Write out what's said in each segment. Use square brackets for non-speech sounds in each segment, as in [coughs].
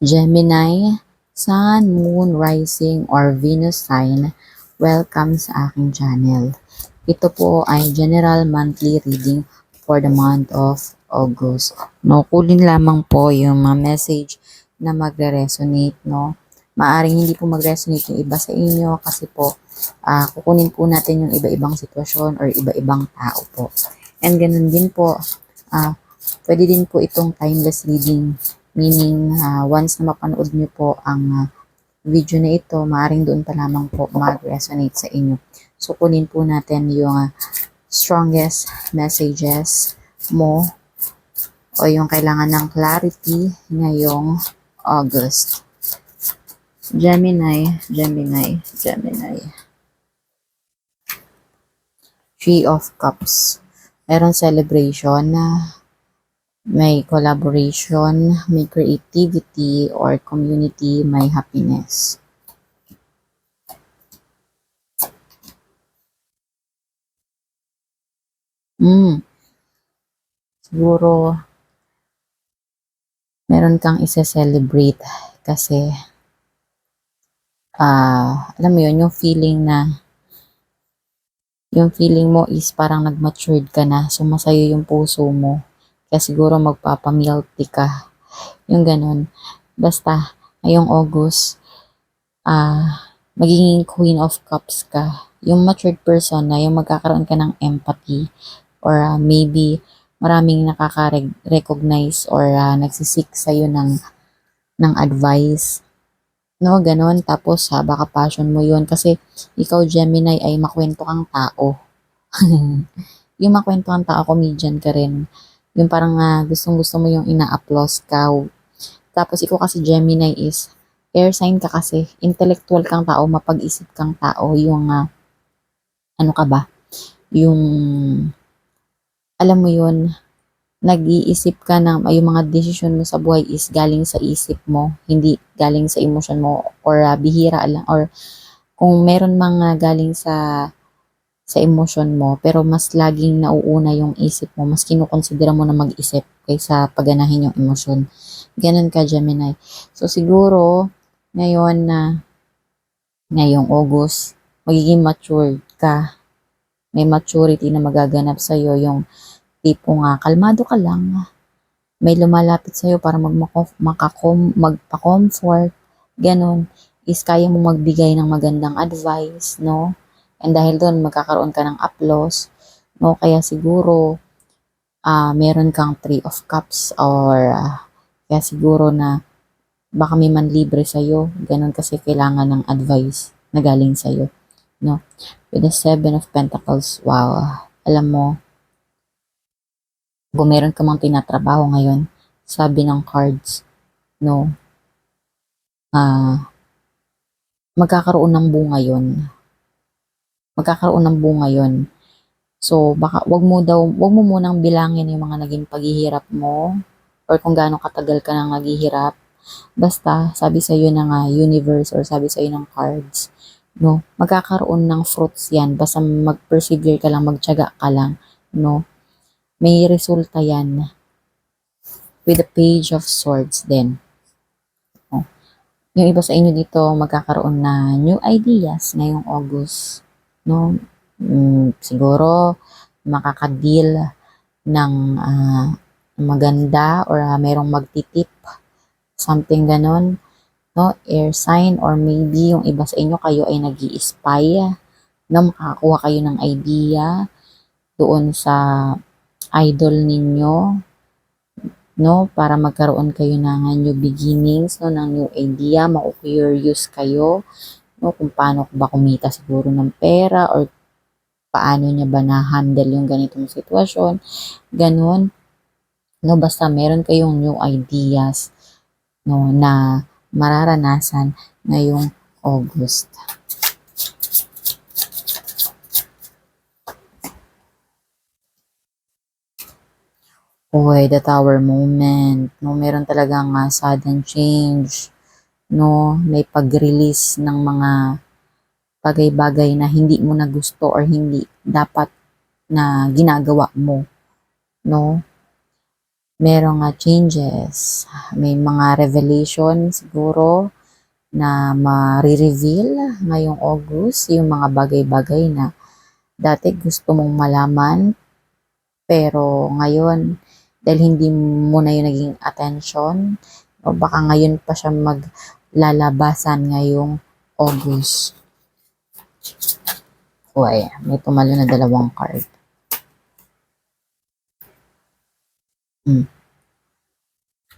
Gemini, Sun, Moon, Rising, or Venus sign, welcome sa aking channel. Ito po ay general monthly reading for the month of August. No, kulin lamang po yung mga message na magre-resonate, no? Maaring hindi po mag-resonate yung iba sa inyo kasi po ah, kukunin po natin yung iba-ibang sitwasyon or iba-ibang tao po. And ganun din po, ah, pwede din po itong timeless reading Meaning, ah, once na mapanood niyo po ang ah, video na ito, maaring doon pa lamang po mag-resonate sa inyo. So, kunin po natin yung ah, strongest messages mo o yung kailangan ng clarity ngayong August. Gemini, Gemini, Gemini. Three of Cups. Meron celebration na may collaboration, may creativity, or community, may happiness. Mm. Siguro, meron kang isa-celebrate kasi, ah, alam mo yun, yung feeling na, yung feeling mo is parang nag-matured ka na, sumasayo yung puso mo kaya siguro magpapamilk tea ka. Yung ganun. Basta, ngayong August, ah, magiging Queen of Cups ka. Yung matured person na yung magkakaroon ka ng empathy or ah, maybe maraming nakaka-recognize or ah, nagsisik sa'yo ng, ng advice. No, ganun. Tapos, ha, baka passion mo yun. Kasi, ikaw, Gemini, ay makwento kang tao. [laughs] yung makwento kang tao, comedian ka rin yung parang uh, gustong gusto mo yung ina-applause ka. Tapos ikaw kasi Gemini is air sign ka kasi, intellectual kang tao, mapag-isip kang tao, yung uh, ano ka ba? Yung alam mo yun, nag-iisip ka ng yung mga desisyon mo sa buhay is galing sa isip mo, hindi galing sa emotion mo or uh, bihira lang or kung meron mga galing sa sa emosyon mo, pero mas laging nauuna yung isip mo, mas kinukonsidera mo na mag-isip kaysa paganahin yung emosyon. Ganun ka, Gemini. So, siguro, ngayon na, ngayong August, magiging matured ka. May maturity na magaganap sa'yo, yung tipo nga, kalmado ka lang. May lumalapit sa'yo para mag magpa-comfort. Ganun. Is kaya mo magbigay ng magandang advice, no? And dahil doon, magkakaroon ka ng applause. No? Kaya siguro, uh, meron kang three of cups or uh, kaya siguro na baka may manlibre sa'yo. Ganun kasi kailangan ng advice na galing sa'yo. No? With the seven of pentacles, wow. Alam mo, kung meron ka mang tinatrabaho ngayon, sabi ng cards, no, ah, uh, magkakaroon ng bunga yon magkakaroon ng bunga yon. So, baka wag mo daw, wag mo munang bilangin yung mga naging paghihirap mo or kung gaano katagal ka nang naghihirap. Basta, sabi sa iyo ng uh, universe or sabi sa iyo ng cards, no, magkakaroon ng fruits yan. Basta mag-persevere ka lang, magtiyaga ka lang, no. May resulta yan with the page of swords din. No? Yung iba sa inyo dito magkakaroon na new ideas ngayong August no? Mm, siguro makaka-deal ng uh, maganda or uh, merong magtitip something ganon no? Air sign or maybe yung iba sa inyo kayo ay nag spy no? Makakakuha kayo ng idea doon sa idol ninyo no? Para magkaroon kayo ng new beginnings no? Ng new idea mako-curious kayo no, kung paano ba kumita siguro ng pera or paano niya ba na-handle yung ganitong sitwasyon. Ganun. No, basta meron kayong new ideas no, na mararanasan ngayong August. Uy, the tower moment. No, meron talagang uh, sudden change no, may pag-release ng mga bagay-bagay na hindi mo na gusto or hindi dapat na ginagawa mo, no? merong nga changes, may mga revelation siguro na ma-reveal ngayong August, yung mga bagay-bagay na dati gusto mong malaman, pero ngayon, dahil hindi mo na yun naging attention, o baka ngayon pa siya maglalabasan ngayong August. O ay, may tumalo na dalawang card. Hmm.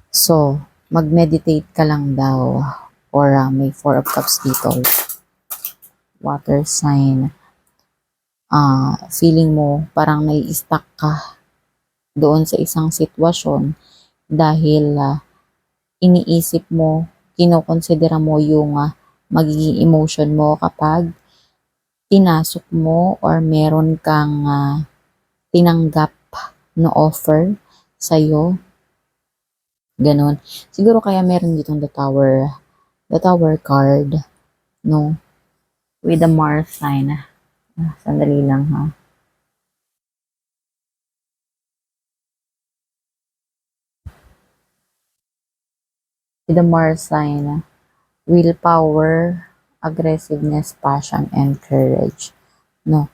So, mag-meditate ka lang daw or uh, may Four of Cups dito. Water sign. Ah, feeling mo parang nai-stuck ka doon sa isang sitwasyon dahil ah, iniisip mo, kinokonsidera mo yung ah, magiging emotion mo kapag pinasok mo or meron kang ah, tinanggap na offer sa'yo. Ganon. Siguro kaya meron ditong the tower, the tower card, no? With the Mars sign. Ah, sandali lang ha. With the Mars sign, willpower, aggressiveness, passion, and courage. No?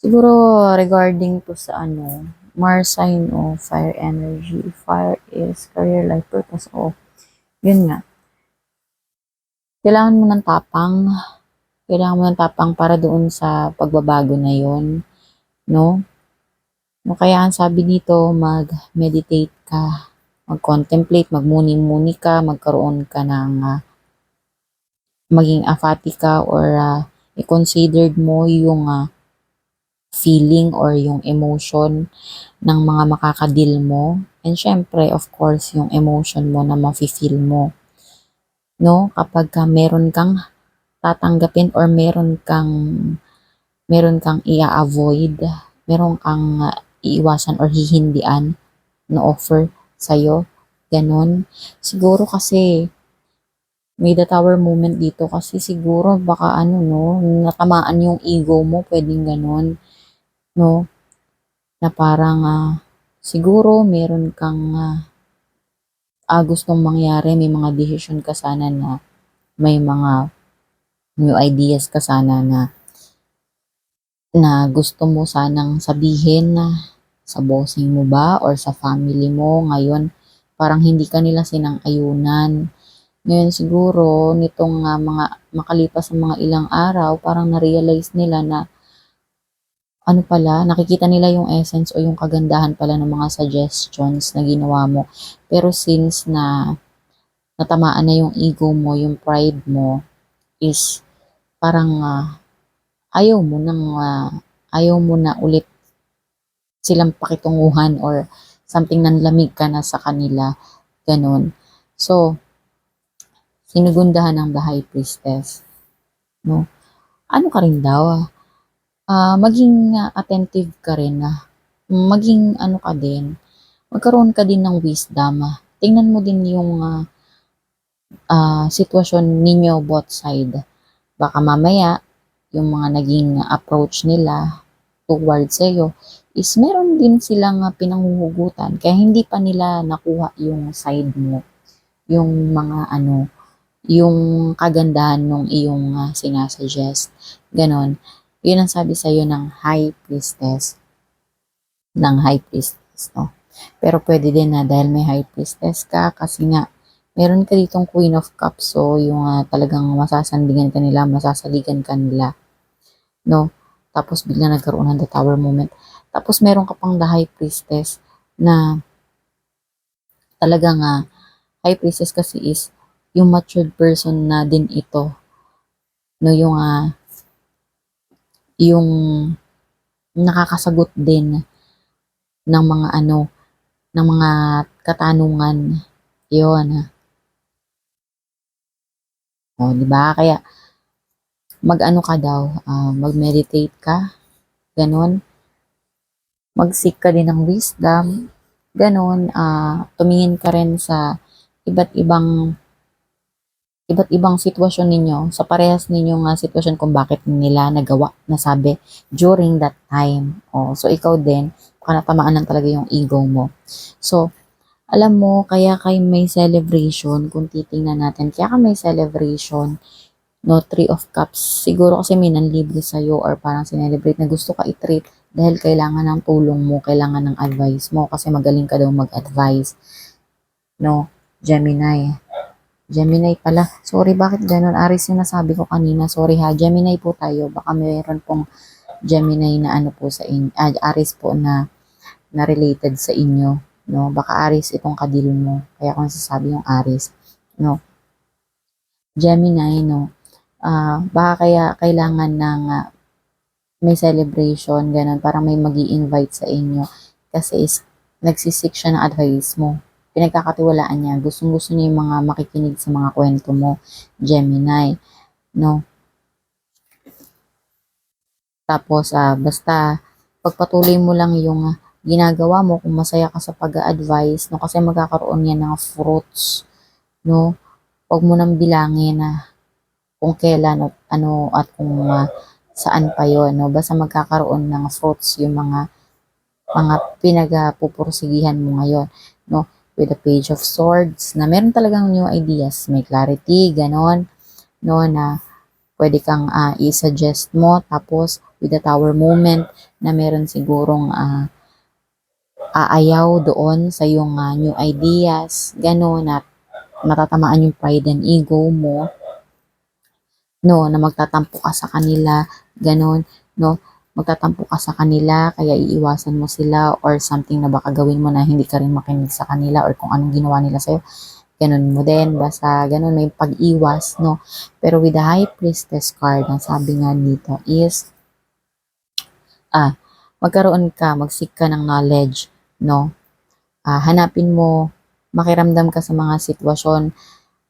Siguro regarding to sa ano, Mars sign o fire energy. Fire is career, life purpose o yun nga. Kailangan mo ng tapang. Kailangan mo ng tapang para doon sa pagbabago na yun. No? No, kaya ang sabi dito, mag-meditate ka, mag-contemplate, magmuni-muni ka, magkaroon ka ng ah, maging aphatic ka or ah, i-considered mo yung ah, feeling or yung emotion ng mga makakadil mo. And syempre, of course, yung emotion mo na mafe-feel mo. No? Kapag ka meron kang tatanggapin or meron kang meron kang i-avoid, meron kang ah, iiwasan or hihindian na offer sa'yo, ganon. Siguro kasi may the tower moment dito kasi siguro baka ano no, natamaan yung ego mo, pwedeng ganon, no? Na parang ah, siguro meron kang ah, ah, gustong mangyari, may mga decision ka sana na may mga new ideas ka sana na na gusto mo sanang sabihin na sa bossing mo ba or sa family mo ngayon parang hindi ka nila sinang-ayunan. Ngayon siguro nitong ah, mga makalipas ng mga ilang araw parang na-realize nila na ano pala, nakikita nila yung essence o yung kagandahan pala ng mga suggestions na ginawa mo. Pero since na natamaan na yung ego mo, yung pride mo, is parang ah, ayaw mo nang ah, ayaw mo na ulit silang pakitunguhan or something nanlamig ka na sa kanila. Ganon. So, sinugundahan ng the high priestess. No? Ano ka rin daw? ah, maging ah, attentive ka rin na maging ano ka din, magkaroon ka din ng wisdom. ah. Tingnan mo din yung ah, ah, sitwasyon ninyo both side. Baka mamaya, yung mga naging approach nila towards sa'yo is meron din silang ah, pinanghuhugutan kaya hindi pa nila nakuha yung side mo. Yung mga ano yung kagandahan ng iyong ah, sinasuggest. Ganon. Yun ang sabi sa'yo ng high priestess. Ng high priestess no? Pero pwede din na dahil may high priestess ka kasi nga meron ka ditong queen of cups so yung ah, talagang masasandigan ka nila masasaligan ka nila no? Tapos bigla nagkaroon ng the tower moment tapos meron ka pang the high priestess na talagang ah, high priestess kasi is yung matured person na din ito. No, yung ah, yung nakakasagot din ng mga ano, ng mga katanungan. Yun. O, di ba? Kaya, mag-ano ka daw, ah, mag-meditate ka, ganon. Mag-seek ka din ng wisdom, ganon. ah, tumingin ka rin sa iba't ibang iba't ibang sitwasyon ninyo, sa parehas ninyong uh, sitwasyon kung bakit nila nagawa, nasabi during that time. Oh, so ikaw din, baka natamaan lang talaga yung ego mo. So, alam mo, kaya kay may celebration, kung titingnan natin, kaya ka may celebration, no, Three of Cups, siguro kasi may nanlibre sa'yo or parang sinelebrate na gusto ka i-treat dahil kailangan ng tulong mo, kailangan ng advice mo kasi magaling ka daw mag-advise. No, Gemini. Gemini pala. Sorry, bakit ganun? Aris yung nasabi ko kanina. Sorry ha, Gemini po tayo. Baka mayroon pong Gemini na ano po sa inyo, ah, Aris po na na related sa inyo, no? Baka Aris itong kadil mo. Kaya kung sasabi yung Aris, no? Gemini, no? Ah, baka kaya kailangan ng ah, may celebration, ganun, para may mag invite sa inyo. Kasi is, nagsisik siya ng advice mo. Pinagkakatiwalaan niya. Gustong gusto niya yung mga makikinig sa mga kwento mo. Gemini, no? Tapos, ah, basta, pagpatuloy mo lang yung ah, ginagawa mo kung masaya ka sa pag-advise, no? Kasi magkakaroon yan ng fruits, no? Huwag mo nang bilangin na kung kailan, at ano, at kung ah, saan pa yon no? Basta magkakaroon ng fruits yung mga mga pinagpupursigihan mo ngayon, no? With the page of swords, na meron talagang new ideas, may clarity, ganon, no? Na pwede kang ah, i-suggest mo, tapos with the tower moment, na meron sigurong ah, aayaw doon sa iyong ah, new ideas, ganon, at matatamaan yung pride and ego mo, no, na magtatampo ka sa kanila, ganon, no, magtatampo ka sa kanila, kaya iiwasan mo sila or something na baka gawin mo na hindi ka rin makinig sa kanila or kung anong ginawa nila sa'yo, ganun mo din, basta ganun, may pag-iwas, no. Pero with the High Priestess card, ang sabi nga dito is, ah, magkaroon ka, magsik ka ng knowledge, no. Ah, hanapin mo, makiramdam ka sa mga sitwasyon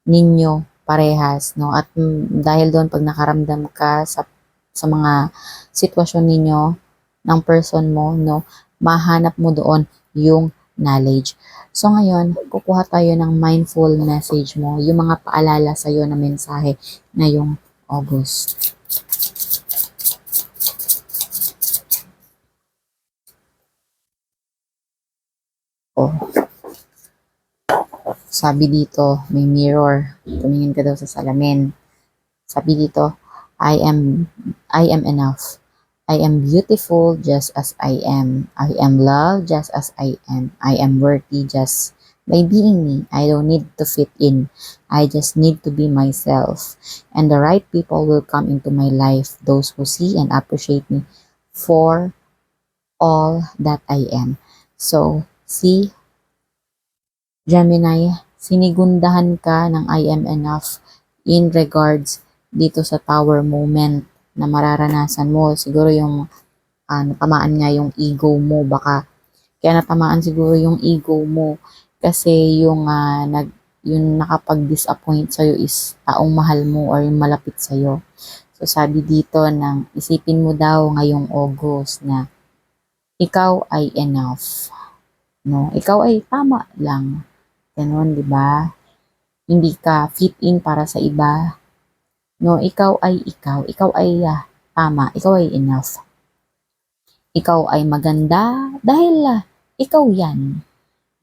ninyo parehas, no? At mm, dahil doon, pag nakaramdam ka sa, sa mga sitwasyon ninyo, ng person mo, no? Mahanap mo doon yung knowledge. So ngayon, kukuha tayo ng mindful message mo, yung mga paalala sa'yo na mensahe na yung August. Oh. Sabi dito, may mirror. Tumingin ka daw sa salamin. Sabi dito, I am I am enough. I am beautiful just as I am. I am loved just as I am. I am worthy just by being me. I don't need to fit in. I just need to be myself. And the right people will come into my life. Those who see and appreciate me for all that I am. So, see, Gemini, sinigundahan ka ng I am enough in regards dito sa tower moment na mararanasan mo. Siguro yung ah, natamaan nga yung ego mo. Baka kaya natamaan siguro yung ego mo kasi yung ah, nag yung nakapag-disappoint sa'yo is taong mahal mo or yung malapit sa'yo. So sabi dito ng isipin mo daw ngayong August na ikaw ay enough. No, ikaw ay tama lang. Ganon, di ba? Hindi ka fit in para sa iba. No, ikaw ay ikaw. Ikaw ay ah, tama. Ikaw ay enough. Ikaw ay maganda dahil ah, ikaw yan.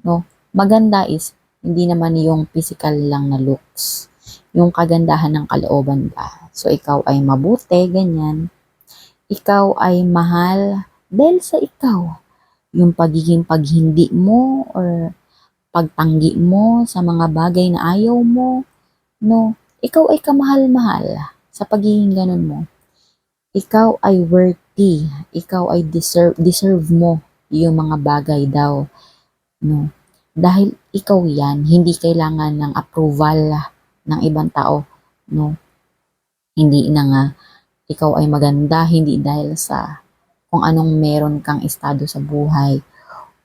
No, maganda is hindi naman yung physical lang na looks. Yung kagandahan ng kalooban ba. So, ikaw ay mabuti, ganyan. Ikaw ay mahal dahil sa ikaw. Yung pagiging paghindi mo or pagtanggi mo sa mga bagay na ayaw mo, no, ikaw ay kamahal-mahal sa pagiging ganun mo. Ikaw ay worthy, ikaw ay deserve, deserve mo yung mga bagay daw, no. Dahil ikaw yan, hindi kailangan ng approval ng ibang tao, no. Hindi na nga ikaw ay maganda, hindi dahil sa kung anong meron kang estado sa buhay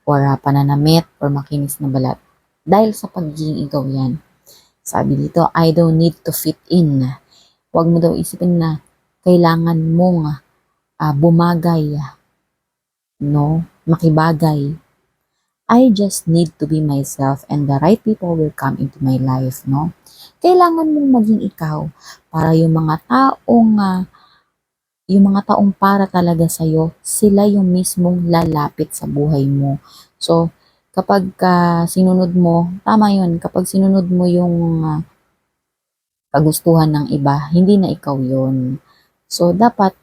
or ah, pananamit or makinis na balat. Dahil sa pagiging ikaw yan. Sabi dito, I don't need to fit in. Huwag mo daw isipin na kailangan mong ah, bumagay, no? Makibagay. I just need to be myself and the right people will come into my life, no? Kailangan mong maging ikaw para yung mga taong ah, yung mga taong para talaga sa'yo, sila yung mismong lalapit sa buhay mo. So, kapag ka sinunod mo, tama yun, kapag sinunod mo yung ah, kagustuhan ng iba, hindi na ikaw yun. So, dapat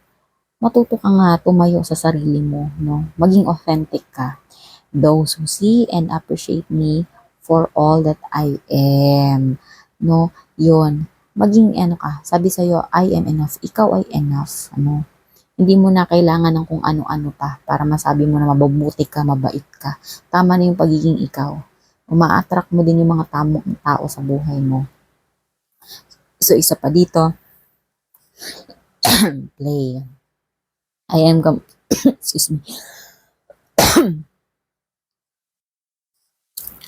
matuto ka nga tumayo sa sarili mo, no? Maging authentic ka. Those who see and appreciate me for all that I am, no? Yun. Maging ano ka, sabi sa'yo, I am enough. Ikaw ay enough, ano? Hindi mo na kailangan ng kung ano-ano pa para masabi mo na mabubuti ka, mabait ka. Tama na yung pagiging ikaw. Uma-attract mo din yung mga tamong tao sa buhay mo. So, isa pa dito, [coughs] play. I am com- [coughs] excuse me. [coughs]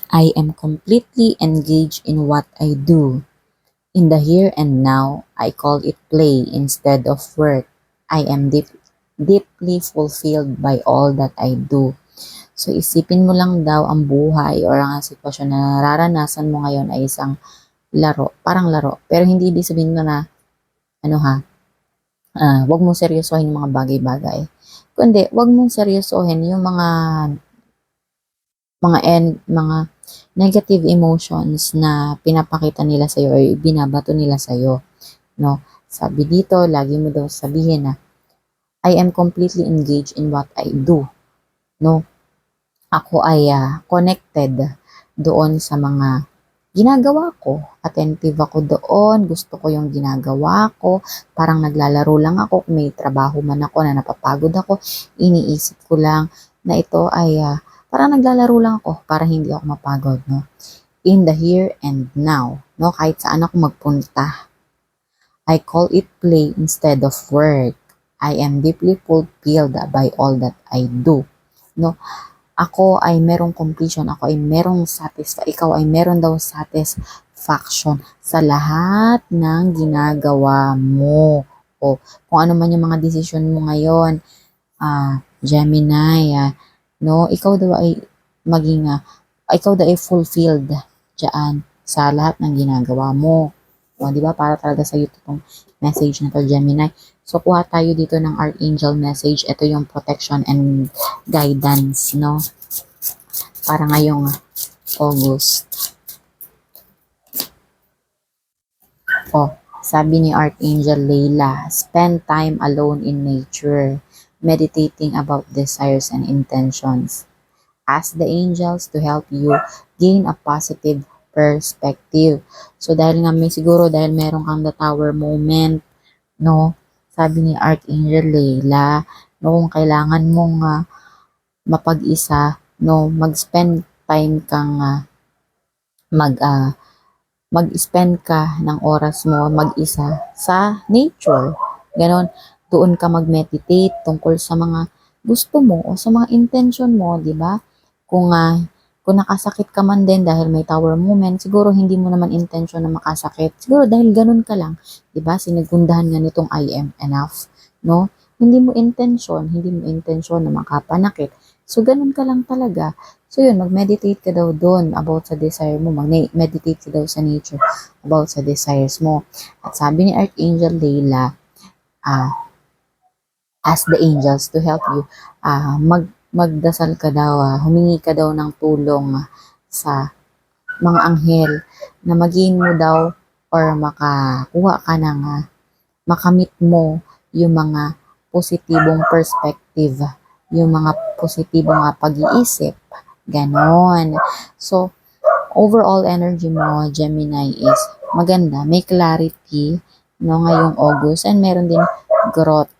I am completely engaged in what I do. In the here and now, I call it play instead of work. I am deep, deeply fulfilled by all that I do. So isipin mo lang daw ang buhay or ang sitwasyon na nararanasan mo ngayon ay isang laro, parang laro. Pero hindi ibig sabihin mo na, ano ha, ah, wag mong seryosohin yung mga bagay-bagay. Kundi, wag mong seryosohin yung mga mga en, mga negative emotions na pinapakita nila sa iyo or binabato nila sa iyo, no? Sabi dito, lagi mo daw sabihin na I am completely engaged in what I do, no? Ako ay ah, connected doon sa mga ginagawa ko. Attentive ako doon, gusto ko yung ginagawa ko, parang naglalaro lang ako, may trabaho man ako na napapagod ako, iniisip ko lang na ito ay ah, parang naglalaro lang ako para hindi ako mapagod, no? In the here and now, no? Kahit saan ako magpunta. I call it play instead of work. I am deeply fulfilled by all that I do. No? Ako ay merong completion, ako ay merong satisfa, ikaw ay meron daw satisfaction sa lahat ng ginagawa mo. O kung ano man yung mga decision mo ngayon, ah, Gemini, ah, no, ikaw daw ay maging, ah, ikaw daw ay fulfilled dyan sa lahat ng ginagawa mo. O, di ba? Para talaga sa iyo itong message na to, Gemini. So, kuha tayo dito ng Archangel message. Ito yung protection and guidance, no? Para ngayong August. O, sabi ni Archangel Leila, spend time alone in nature, meditating about desires and intentions. Ask the angels to help you gain a positive perspective. So, dahil nga may siguro, dahil meron kang the tower moment, no? Sabi ni Archangel Leila, no, kung kailangan mong ah, mapag-isa, no, mag-spend time kang ah, mag ah, mag-spend ka ng oras mo mag-isa sa nature. Ganon, doon ka mag-meditate tungkol sa mga gusto mo o sa mga intention mo, di ba? Kung ah, kung nakasakit ka man din dahil may tower moment, siguro hindi mo naman intention na makasakit. Siguro dahil ganun ka lang, 'di ba? Sinagundahan nga nitong I am enough, no? Hindi mo intention, hindi mo intention na makapanakit. So ganun ka lang talaga. So yun, mag-meditate ka daw doon about sa desire mo. Mag-meditate ka daw sa nature about sa desires mo. At sabi ni Archangel Leila, ah, ask the angels to help you. Ah, mag magdasal ka daw, ah, humingi ka daw ng tulong ah, sa mga anghel na maging mo daw or makakuha ka ng ah, makamit mo yung mga positibong perspective, yung mga positibong ah, pag-iisip. Ganon. So, overall energy mo, Gemini, is maganda. May clarity no, ngayong August and meron din growth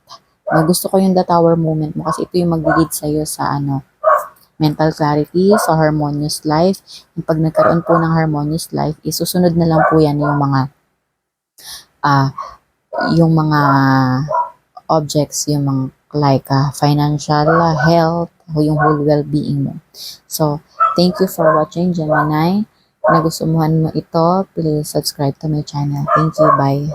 No, gusto ko yung the tower moment mo kasi ito yung mag-lead sa'yo sa ano, mental clarity, sa harmonious life. Yung pag nagkaroon po ng harmonious life, isusunod na lang po yan yung mga ah yung mga objects, yung mga like ah, financial, ah, health, o yung whole well-being mo. So, thank you for watching, Gemini. Kung nagustuhan mo ito, please subscribe to my channel. Thank you. Bye.